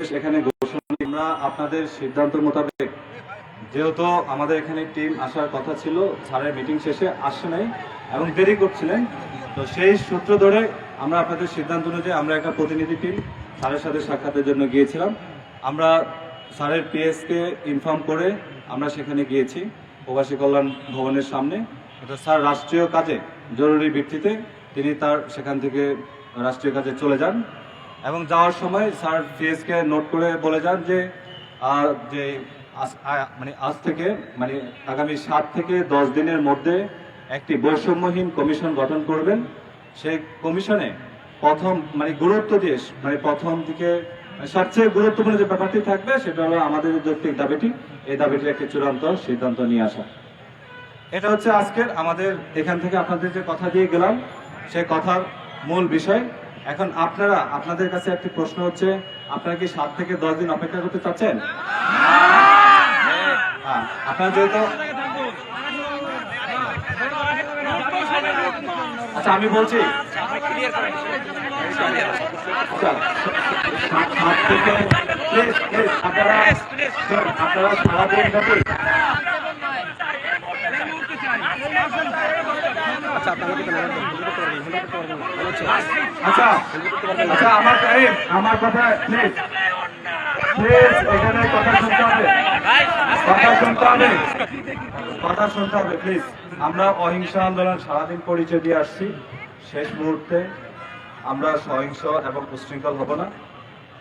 এখানে আমরা আপনাদের সিদ্ধান্ত মোতাবেক, যেহেতু আমাদের এখানে টিম আসার কথা ছিল, স্যারের মিটিং শেষে আসে নাই এবং দেরি করছিলেন, তো সেই সূত্র ধরে আমরা আপনাদের সিদ্ধান্ত অনুযায়ী আমরা একটা প্রতিনিধি টিম স্যারের সাথে সাক্ষাতের জন্য গিয়েছিলাম। আমরা স্যারের পিএসকে ইনফর্ম করে আমরা সেখানে গিয়েছি, প্রবাসী কল্যাণ ভবনের সামনে। তো স্যার রাষ্ট্রীয় কাজে, জরুরি ভিত্তিতে তিনি তার সেখান থেকে রাষ্ট্রীয় কাজে চলে যান। এবং যাওয়ার সময় স্যার ফিএসকে নোট করে বলে যান যে যে মানে আজ থেকে মানে আগামী সাত থেকে দশ দিনের মধ্যে একটি বৈষম্যহীন কমিশন গঠন করবেন। সেই কমিশনে প্রথম মানে গুরুত্ব দিয়ে মানে প্রথম দিকে, সবচেয়ে গুরুত্বপূর্ণ যে ব্যাপারটি থাকবে, সেটা হলো আমাদের যৌক্তিক দাবিটি, এই দাবিটির একটি চূড়ান্ত সিদ্ধান্ত নিয়ে আসা। এটা হচ্ছে আজকের আমাদের, এখান থেকে আপনাদের যে কথা দিয়ে গেলাম সে কথার মূল বিষয়। এখন আপনারা আপনাদের কাছে একটি প্রশ্ন হচ্ছে আপনারা কি সাত থেকে দশ দিন অপেক্ষা করতে চাচ্ছেন? হ্যাঁ, আপনারা যেহেতু আচ্ছা আমি বলছি আচ্ছা, আপনারা আপনারা সারাদিন কথা শুনতে হবে। প্লিজ। আমরা অহিংসা আন্দোলন সারাদিন পরিচয় দিয়ে আসছি। শেষ মুহূর্তে আমরা সহিংস এবং উশৃঙ্খল হব না।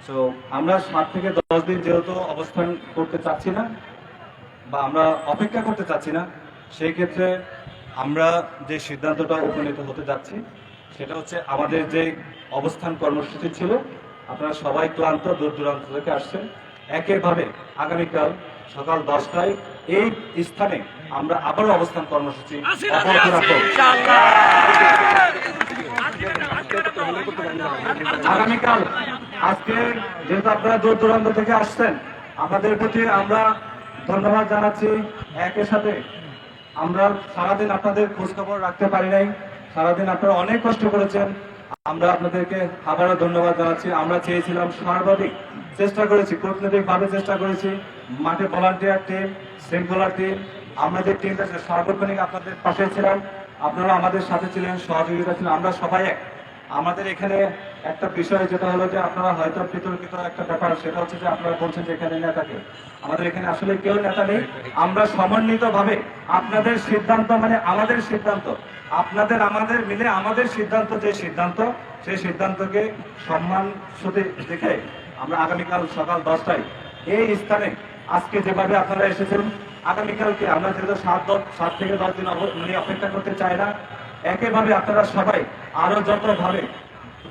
তো আমরা সাত থেকে দশ দিন যেহেতু অবস্থান করতে চাচ্ছি না, বা আমরা অপেক্ষা করতে চাচ্ছি না, সেই ক্ষেত্রে আমরা যে সিদ্ধান্তটা উপনীত হতে যাচ্ছি সেটা হচ্ছে আমাদের যে অবস্থান কর্মসূচি ছিল আপনারা সবাই ক্লান্ত দূর দূরান্ত থেকে আসছেন। একইভাবে আগামীকাল সকাল দশটায় এই স্থানে আমরা আবারও অবস্থান কর্মসূচি আগামীকাল আজকে যেহেতু আপনারা দূর দূরান্ত থেকে আসছেন আপনাদের প্রতি আমরা ধন্যবাদ জানাচ্ছি। একের সাথে আমরা সারাদিন আপনাদের খোঁজ খবর রাখতে পারি নাই। সারাদিন আপনারা অনেক কষ্ট করেছেন। আমরা আপনাদেরকে আবারও ধন্যবাদ জানাচ্ছি। আমরা চেয়েছিলাম সর্বাধিক চেষ্টা করেছি কূটনৈতিক ভাবে চেষ্টা করেছি। মাঠে ভলান্টিয়ার টিম শৃঙ্খলা টিম আমাদের টিমটা সার্বক্ষণিক আপনাদের পাশে ছিলাম। আপনারা আমাদের সাথে ছিলেন, সহযোগিতা ছিলেন, আমরা সবাই এক। আমাদের এখানে একটা বিষয় যেটা হলো যে আপনারা হয়তো বিতর্কিত একটা ব্যাপার, সেটা হচ্ছে যে আপনারা বলছেন যে এখানে নেতাকে। আমাদের এখানে আসলে কেউ নেতা নেই। আমরা সমন্বিত ভাবে আপনাদের সিদ্ধান্ত মানে আমাদের সিদ্ধান্ত, আপনাদের, আমাদের মিলে আমাদের সিদ্ধান্ত, যে সিদ্ধান্ত সেই সিদ্ধান্তকে সম্মান সাথে দেখে আমরা আগামীকাল সকাল দশটায় এই স্থানে আজকে যেভাবে আপনারা এসেছেন, আগামীকালকে আমরা যেহেতু সাত দশ, সাত থেকে দশ দিন মানে অপেক্ষা করতে চাই না, একেভাবে আপনারা সবাই আরও যত ভাবে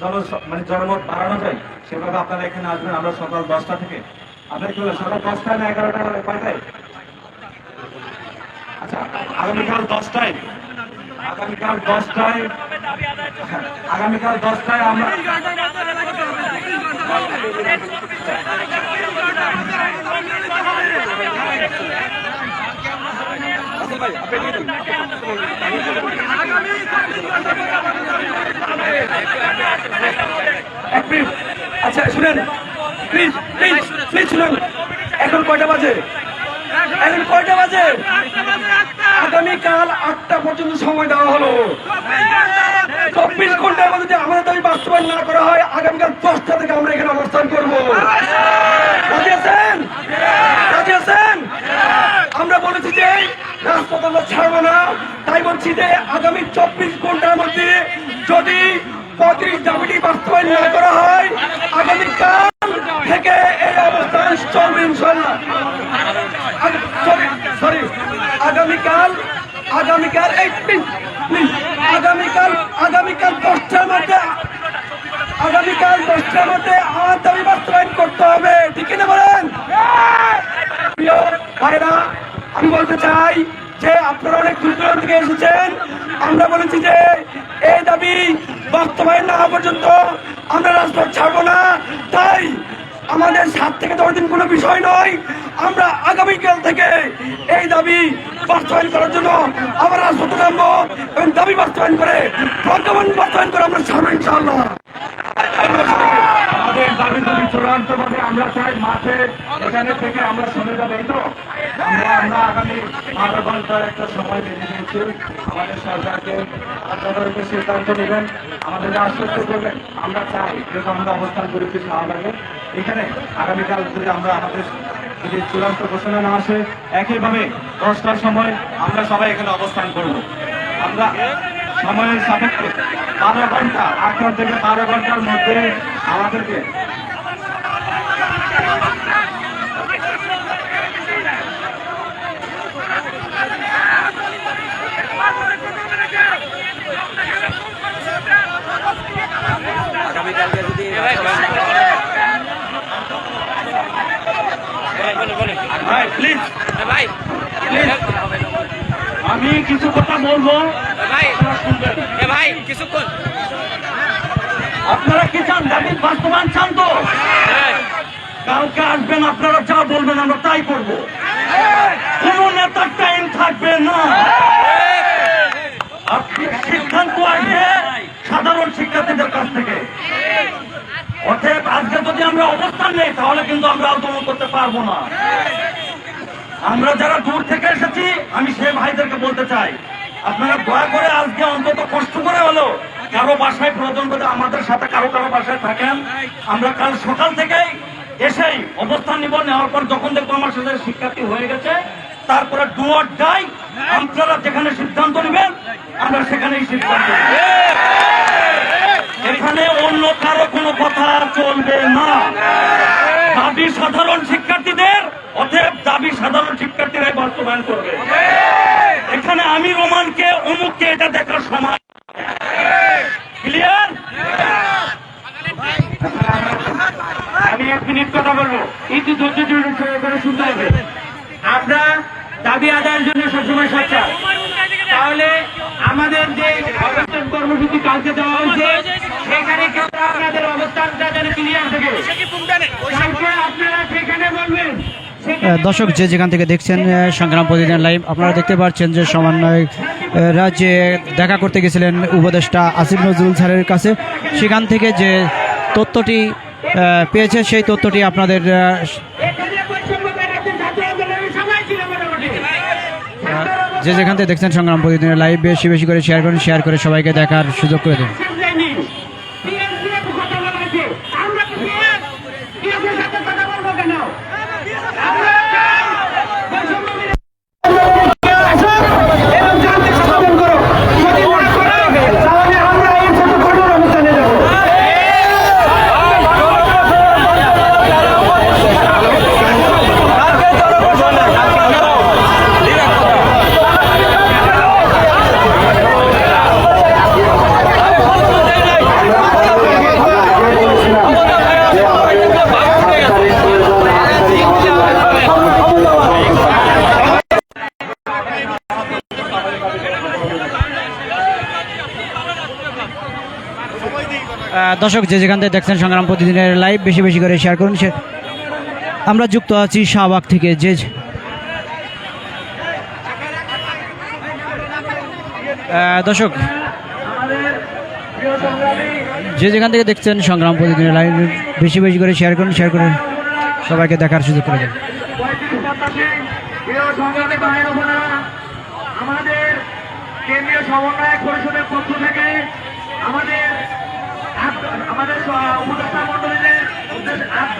জন মানে জনমত বাড়ানো যায়, সেভাবে আপনারা এখানে আসবেন। আমরা সকাল দশটা থেকে আপনার কি সকাল দশটায় না এগারোটা কয়টায়? আচ্ছা আগামীকাল দশটায়। আগামীকাল দশটায় আগামীকাল দশটায় আমরা আচ্ছা শুনেন। প্লিজ প্লিজ প্লিজ শুনেন। এখন কয়টা বাজে? এখন কয়টা বাজে? আগামীকাল আটটা পর্যন্ত সময় দেওয়া হলো। চব্বিশ ঘণ্টার মধ্যে যদি আমাদের দাবি বাস্তবায়ন না করা হয়, আগামীকাল দশটা থেকে আমরা এখানে অবস্থান করব। রাজি আছেন? রাজি আছেন? আমরা বলেছি যে রাজপথ ছাড়বো না। তাই বলছি যে আগামী চব্বিশ ঘণ্টার মধ্যে যদি পঁয়ত্রিশ দাবিটি বাস্তবায়ন না করা হয়, আগামীকাল থেকে এই অবস্থান চলবে সরি সরি আগামীকাল আগামীকাল, এই আগামীকাল আগামীকাল দশটার মধ্যে, আগামীকাল দশটার মধ্যে আমার দাবি বাস্তবায়ন করতে হবে। ঠিক না বলেন? প্রিয় ভাইরা বলতে চাই যে আপনারা অনেক দূর থেকে এসেছেন। আমরা বলেছি যে এই দাবি বাস্তবায়ন না হওয়া পর্যন্ত আমরা রাজপথ ছাড়বো না। তাই আমাদের সাত থেকে দশ দিন কোনো বিষয় নয়। আমরা আগামীকাল থেকে এই দাবি বাস্তবায়ন করার জন্য আবার রাজপথে নামবো এবং দাবি বাস্তবায়ন করে, প্রজ্ঞাপন বাস্তবায়ন করে আমরা ছাড়বো ইনশাআল্লাহ। আমাদের চূড়ান্ত ভাবে আমরা চাই মাঠে, এখানে থেকে আমরা শুনে যাব তো? আমরা আমরা আগামী বারো ঘণ্টার একটা সময় বেঁধে দিয়েছি। আমাদের সরকারকে আপনারা সিদ্ধান্ত নেবেন আমাদেরকে আশ্বস্ত করবেন, আমরা চাই যেহেতু আমরা অবস্থান করেছি শাহবাগে এখানে আগামীকাল যদি আমরা আমাদের যদি চূড়ান্ত ঘোষণা না আসে, একইভাবে দশটার সময় আমরা সবাই এখানে অবস্থান করব। আমরা সময়ের সাপেক্ষে বারো ঘণ্টা আটটা থেকে বারো ঘণ্টার মধ্যে আমাদেরকে ভাই প্লিজ ভাই আমি কিছু কথা বলব। ভাই আপনারা শুনবেন ভাই কিছুক্ষণ আপনারা কি চান দাবির বাস্তবায়ন চান তো? কালকে আসবেন আপনারা যা বলবেন আমরা তাই করব। কোন নেতার টাইম থাকবে না আপনি সিদ্ধান্ত আসবে সাধারণ শিক্ষার্থীদের কাছ থেকে অতএব আজকে যদি আমরা অবস্থান নেই, তাহলে কিন্তু আমরা আন্দোলন করতে পারব না। আমরা যারা দূর থেকে এসেছি, আমি সেই ভাইদেরকে বলতে চাই, আপনারা দয়া করে আজকে অন্তত কষ্ট করে হলো কারও বাসায় প্রয়োজন করে আমাদের সাথে কারও কারও বাসায় থাকেন। আমরা কাল সকাল থেকেই এসেই অবস্থান নিব, নেওয়ার পর যখন দেখব আমার সাথে শিক্ষার্থী হয়ে গেছে, তারপরে ডুয়ার যাই আপনারা যেখানে সিদ্ধান্ত নেবেন, আমরা সেখানেই সিদ্ধান্ত নেব। এখানে অন্য কারও কোনো কথা চলবে না। দাবি সাধারণ শিক্ষার্থীদের, অতএব দাবি সাধারণ শিক্ষার্থীরাই বাস্তবায়ন করবে। এখানে আমি রোমানকে, অমুককে এটা দেখার সময়। ক্লিয়ার আমি এক মিনিট কথা বলব। একটু ধৈর্য ধরে করে শুনতে হবে। আমরা দাবি আদায়ের জন্য সবসময় সচ্ছাল। তাহলে আমাদের যে কর্মসূচি কালকে দেওয়া হয়েছে সেখানে কিন্তু আপনাদের অবস্থানটা যেন ক্লিয়ার থাকে কালকে আপনারা সেখানে বলবেন। দর্শক যে যেখান থেকে দেখছেন সংগ্রাম প্রতিদিন লাইভ আপনারা দেখতে পাচ্ছেন যে সমন্বয়করা যে দেখা করতে গেছিলেন উপদেষ্টা আসিফ নজরুল স্যারের কাছে। সেখান থেকে যে তথ্যটি পেয়েছে সেই তথ্যটি আপনাদের যে যেখান থেকে দেখছেন সংগ্রাম প্রতিদিনের লাইভ বেশি বেশি করে শেয়ার করুন শেয়ার করে সবাইকে দেখার সুযোগ করে দিন যায়নি বিএনপি এত কথা বলা হয়েছে আমরা কি বিএনপির সাথে কথা বলব কেন আমরা চাই বৈষম্য বিরোধী এরকম শান্তি সমাধান করো যদি না করো তাহলে আমরা এর সাথে কঠোর অবস্থানে যাব আহ, দর্শক যে যেখান থেকে দেখছেন সংগ্রাম প্রতিদিনের লাইভ বেশি বেশি করে শেয়ার করুন। সে- আমরা যুক্ত আছি শাহবাগ থেকে যে দর্শক, যে যেখান থেকে দেখছেন সংগ্রাম প্রতিদিনের লাইভ বেশি বেশি করে শেয়ার করুন শেয়ার করুন সবাইকে দেখার সুযোগ করে দেন। আমাদের কেন্দ্রীয় সমন্বয়ক পরিষদের পক্ষ থেকে আমাদের আমাদের উপদেষ্টা মন্ডলীদের আট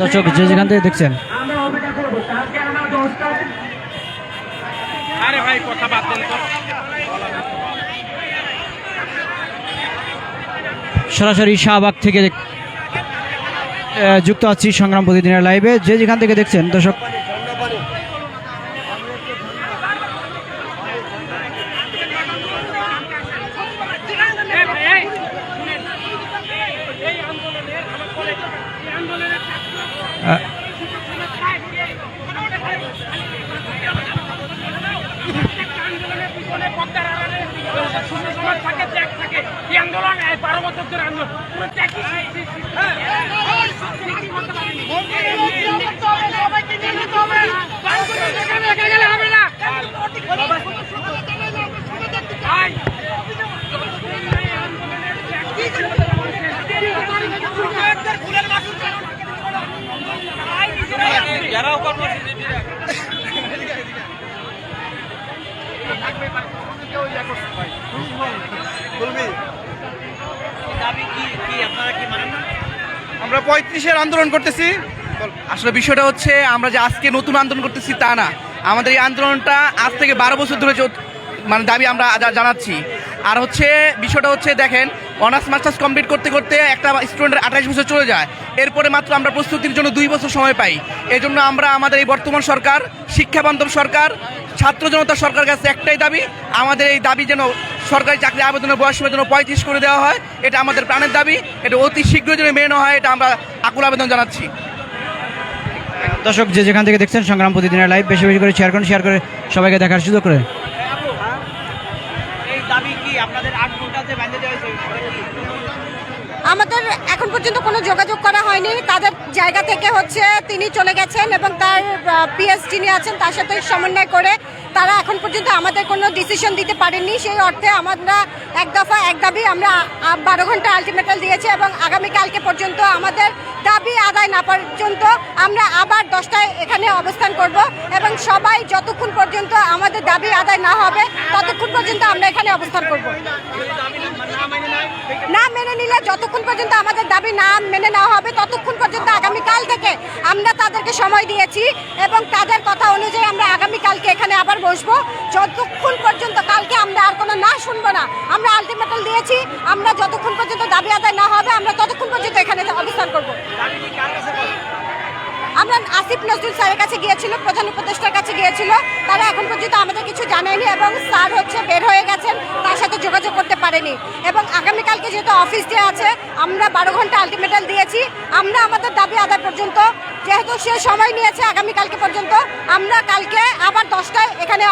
দর্শক যে যেখান থেকে দেখছেন। আমরা অপেক্ষা করব। কালকে আমরা দশটা আরে ভাই কথা বাদ দেন সরাসরি শাহবাগ থেকে যুক্ত আছি সংগ্রাম প্রতিদিনের লাইভে যে যেখান থেকে দেখছেন দর্শক এই আন্দোলনের আমার কলেজ এই আন্দোলনের আহ, আন্দোলনের পিছনে পদ্মার আড়ালে শূন্য সমাজ থাকে ত্যাগ থাকে এই আন্দোলন এই বারো বছর ধরে আন্দোলন পুরো ত্যাগই সবাইকে নিয়ে নিতে হবে গেলে হবে না ভাই আমরা পঁয়ত্রিশের আন্দোলন করতেছি। আসলে বিষয়টা হচ্ছে, আমরা যে আজকে নতুন আন্দোলন করতেছি তা না। আমাদের এই আন্দোলনটা আজ থেকে বারো বছর ধরে মানে দাবি আমরা জানাচ্ছি। আর হচ্ছে, বিষয়টা হচ্ছে, দেখেন অনার্স মাস্টার্স কমপ্লিট করতে করতে একটা স্টুডেন্টের আঠাশ বছর চলে যায়। এরপরে মাত্র আমরা প্রস্তুতির জন্য দুই বছর সময় পাই। এজন্য আমরা আমাদের এই বর্তমান সরকার, শিক্ষা বান্ধব সরকার, ছাত্র জনতা সরকার কাছে একটাই দাবি, আমাদের এই দাবি যেন সরকারি চাকরি আবেদনের বয়স সীমা যেন পঁয়ত্রিশ করে দেওয়া হয়। এটা আমাদের প্রাণের দাবি। এটা অতি শীঘ্রই যেন মেনে হয় এটা আমরা আকুল আবেদন জানাচ্ছি। দর্শক যে যেখান থেকে দেখছেন সংগ্রাম প্রতিদিনের লাইভ বেশি বেশি করে শেয়ার করুন শেয়ার করে সবাইকে দেখার সুযোগ করে। এই দাবি কি আপনাদের আট ঘণ্টা যে বাঁধে দেওয়া হয়েছে? আমাদের এখন পর্যন্ত কোনো যোগাযোগ করা হয়নি। তাদের জায়গা থেকে হচ্ছে তিনি চলে গেছেন এবং তার পিএস যিনি আছেন তার সাথে সমন্বয় করে তারা এখন পর্যন্ত আমাদের কোনো ডিসিশন দিতে পারেননি। সেই অর্থে আমরা এক দফা, এক দাবি আমরা বারো ঘণ্টা আলটিমেটাল দিয়েছি এবং আগামীকালকে পর্যন্ত আমাদের দাবি আদায় না পর্যন্ত আমরা আবার দশটায় এখানে অবস্থান করব এবং সবাই যতক্ষণ পর্যন্ত আমাদের দাবি আদায় না হবে, ততক্ষণ পর্যন্ত আমরা এখানে অবস্থান করব। না মেনে নিলে যতক্ষণ পর্যন্ত আমাদের দাবি না মেনে নেওয়া হবে, ততক্ষণ পর্যন্ত আগামীকাল থেকে আমরা তাদেরকে সময় দিয়েছি এবং তাদের কথা অনুযায়ী আমরা আগামীকালকে এখানে আবার বসবো। যতক্ষণ পর্যন্ত কালকে আমরা আর কোনো না শুনব না, আমরা আলটিমেটাল দিয়েছি, আমরা যতক্ষণ পর্যন্ত দাবি আদায় না হবে, আমরা ততক্ষণ পর্যন্ত এখানে অবস্থান করব। আসিফ নজরুল স্যারের কাছে গিয়েছিল, প্রধান উপদেষ্টার কাছে গিয়েছিল। তারা এখন পর্যন্ত আমাদের কিছু জানায়নি এবং স্যার হচ্ছে বের হয়ে গেছেন, তার সাথে যোগাযোগ করতে পারেনি। এবং আগামীকালকে যেহেতু অফিস ডে আছে, আমরা বারো ঘণ্টা আলটিমেটাল দিয়েছি। আমরা আমাদের দাবি আদায় পর্যন্ত, যেহেতু সে সময় নিয়েছে আগামীকালকে পর্যন্ত, আমরা কালকে আবার দশটায় এখানে